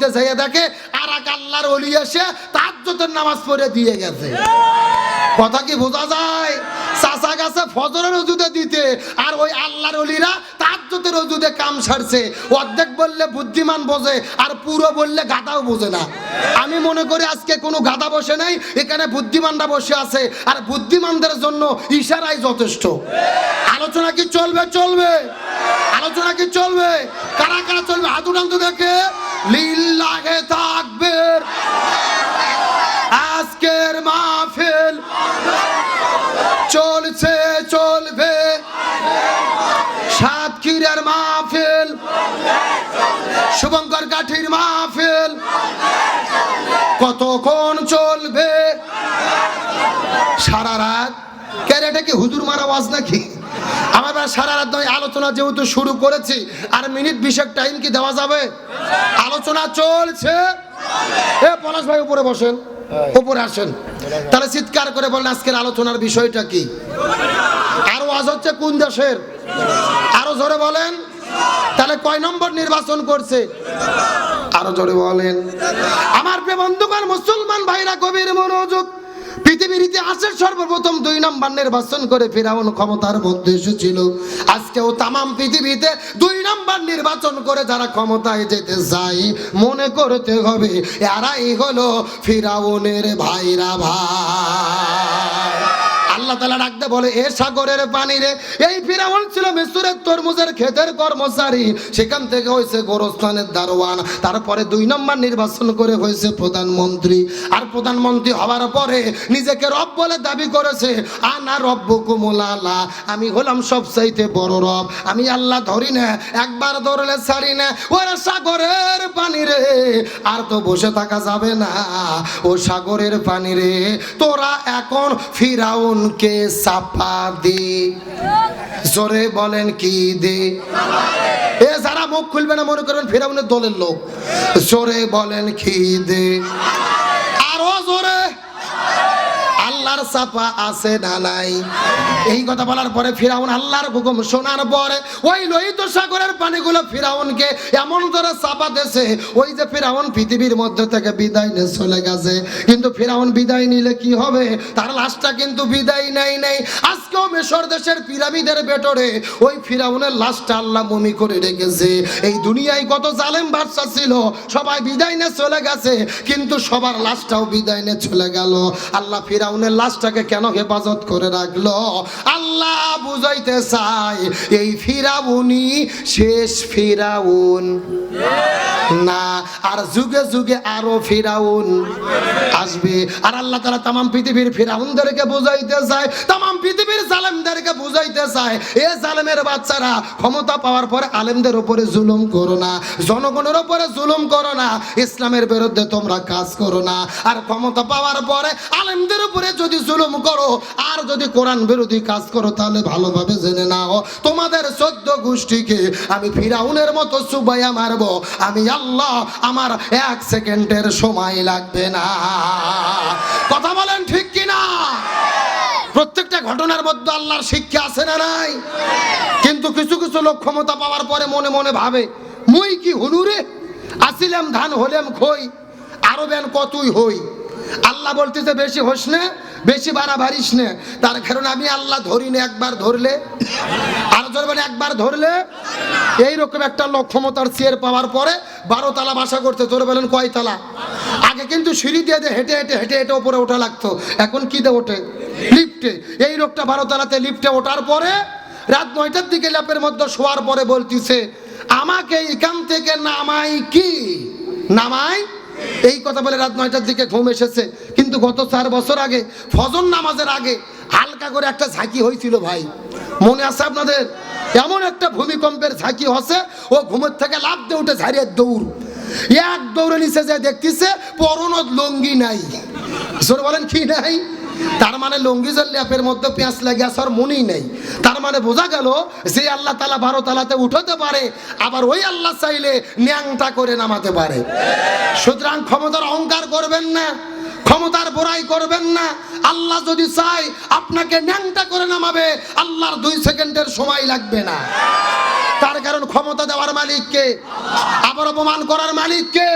দিতে যাইয়া দেখে, আর এক আল্লাহর অলি এসে তার নামাজ পড়ে দিয়ে গেছে। কথা কি বোঝা যায়? চাচা গাছে ফজরের রজুদে দিতে, আর ওই আল্লাহর অলিরা তাজ্জতের রজুদে কাম সারছে। অর্ধেক বললে বুদ্ধিমান বোঝে, আর পুরো বললে গাদাও বোঝে না। আমি মনে করি আজকে কোনো গাদা বসে নাই, এখানে বুদ্ধিমানরা বসে আছে, আর বুদ্ধিমানদের জন্য ইশারাই যথেষ্ট। আলোচনা কি চলবে? চলবে। আলোচনা কি চলবে? কারা কারা চলবে? হাত দেখে। লিল্লাহে শুভঙ্কর কাঠির মাহফিল। কতক্ষণ চলবে? সারা রাত? কেন কি হুজুর মারা আওয়াজ নাকি? আমার সারা রাত নয় আলোচনা যেহেতু শুরু করেছি, আর মিনিট বিশেক টাইম কি দেওয়া যাবে? আলোচনা চলছে। এ, পলাশ ভাই, উপরে বসেন। উপরে আসেন। তাহলে চিৎকার করে বলেন, আজকের আলোচনার বিষয়টা কি? আর ওয়াজ হচ্ছে কোন দেশের? আরও জোরে বলেন। তাহলে কয় নম্বর নির্বাচন করছে? আরও জোরে বলেন। আমার বন্ধুগণ, মুসলমান ভাইরা, কবির মনোযোগ। পৃথিবীর সর্বপ্রথম দুই নম্বর নির্বাচন করে ফিরাউন ক্ষমতার মধ্যে এসেছিল। আজকেও তামাম পৃথিবীতে দুই নম্বর নির্বাচন করে যারা ক্ষমতায় যেতে চায়, মনে করতে হবে, এরাই হলো ফিরাউনের ভাইরা ভাই। আল্লাহ তালা ডাকতে বলে, এ সাগরের পানি রে, এই ফিরাউন ছিল তরমুজের ক্ষেতের কর্মচারী। সেখান থেকে হয়েছে গোরস্থানের দারোয়ান। তারপরে দুই নম্বর নির্বাচন করে হয়েছে প্রধানমন্ত্রী। আর প্রধানমন্ত্রী হওয়ার পরে নিজেকে রব বলে দাবি করেছে, আনা রব্ব কুমুলালা আমি হলাম সবচাইতে বড় রব। আমি আল্লাহ ধরি না, একবার ধরলে ছাড়ি না। ওরা সাগরের পানি রে, আর তো বসে থাকা যাবে না। ও সাগরের পানি রে, তোরা এখন ফিরাউনকে চাপা দে। জোরে বলেন কি দে? এ যারা মুখ খুলবে না, মনে করবেন ফেরাউনের দলের লোক। জোরে বলেন কি দে? আরও জোরে। আল্লাহর চাপা আছে না নাই। এই কথা বলার পরে ফিরাউন আল্লাহর হুকুম শোনার পরে ওই লোহিত সাগরের পানিগুলো ফিরাউনকে এমন ধরে চাপা দেছে ওই যে ফিরাউন পৃথিবীর মধ্যে থেকে বিদায় নিয়ে চলে গেছে। কিন্তু ফিরাউন বিদায় নিলে কি হবে? তার লাশটা কিন্তু বিদায় নেই নেই। আজকেও মেশর দেশের পিরামিডের ভেতরে ওই ফিরাউনের লাশটা আল্লাহ মমি করে রেখেছে। এই দুনিয়ায় কত জালেম বাদশা ছিল, সবাই বিদায় নিয়ে চলে গেছে, কিন্তু সবার লাশটাও বিদায় নিয়ে চলে গেল। আল্লাহ ফিরাউনের লাশটাকে কেন হেফাজত করে রাখল? আল্লাহ বুঝাইতে চাই এই ফিরাউনি শেষ ফিরাউন। না, আর যুগে যুগে আরও ফিরাউন আসবে। আর আল্লাহ তারা তামাম পৃথিবীর ফিরাউনদেরকে বুঝাইতে চায়, তামাম পৃথিবীর জালেমদেরকে বুঝাইতে চায়। এ জালেমের বাচ্চারা ক্ষমতা পাওয়ার পরে আলেমদের উপরে জুলুম করো না, জনগণের উপরে জুলুম করো না, ইসলামের বিরুদ্ধে তোমরা কাজ করো না। আর ক্ষমতা পাওয়ার পরে আলেমদের উপরে যদি জুলুম করো, আর যদি কোরআন বিরোধী কাজ করো, তাহলে ভালোভাবে জেনে নাও। তোমাদের চোদ্দ গোষ্ঠীকে আমি ফিরাউনের মতো সুবাইয়া মারবো। আমি আল্লাহ, আমার এক সেকেন্ডের সময় লাগবে না। কথা বলেন ঠিক কিনা? প্রত্যেকটা ঘটনার মধ্যে আল্লাহর শিক্ষা আছে না নাই? কিন্তু কিছু কিছু লোক ক্ষমতা পাওয়ার পরে মনে মনে ভাবে, মুই কি হুনুরে? আসিলাম ধান, হলেম খই আরও বেন কতই হই? আল্লাহ বলতেছে, বেশি হোস না বেশি বাড়াবাড়িস না। তার কারণ আমি আল্লাহ ধরি না, একবার ধরলে। আর ধরবেন একবার ধরলে। এইরকম একটা লক্ষ্যমতার চেয়ার পাওয়ার পরে বারো তালা বাসা করতে তোর বলেন কয় তালা? আগে কিন্তু সিঁড়ি দিয়ে হেঁটে হেঁটে হেঁটে হেঁটে ওপরে ওঠা লাগতো। এখন কি দিয়ে ওঠে? লিফটে। এই লোকটা বারো তালাতে লিফটে ওঠার পরে রাত নয়টার দিকে ল্যাপের মধ্যে শোয়ার পরে বলতিছে, আমাকে এখান থেকে নামাই কি? নামাই এই কথা বলে রাত নয়টার দিকে ঘুম এসেছে। কিন্তু গত চার বছর আগে, ফজর নামাজের আগে হালকা করে একটা ঝাঁকি হয়েছিল ভাই। মনে আছে আপনাদের? এমন একটা ভূমিকম্পের ঝাঁকি হচ্ছে, ও ঘুমের থেকে লাভ দিয়ে উঠে ঝাড়িয়ে দৌড়। এক দৌড়ে নিচে যে দেখতেছে পরনত লঙ্গি নাই। জোর বলেন কি নাই? তার মানে লঙ্গি জল ল্যাপের মধ্যে পেঁয়াজ লাগে আসার মনেই নেই। তার মানে বোঝা গেল যে আল্লাহ তালা বারো তালাতে উঠাতে পারে, আবার ওই আল্লাহ চাইলে ন্যাংটা করে নামাতে পারে। সুতরাং ক্ষমতার অহংকার করবেন না, ক্ষমতার বড়াই করবেন না। আল্লাহ যদি চাই আপনাকে ন্যাংটা করে নামাবে, আল্লাহর দুই সেকেন্ডের সময় লাগবে না। তার কারণ ক্ষমতা দেওয়ার মালিককে আবার অপমান করার মালিককে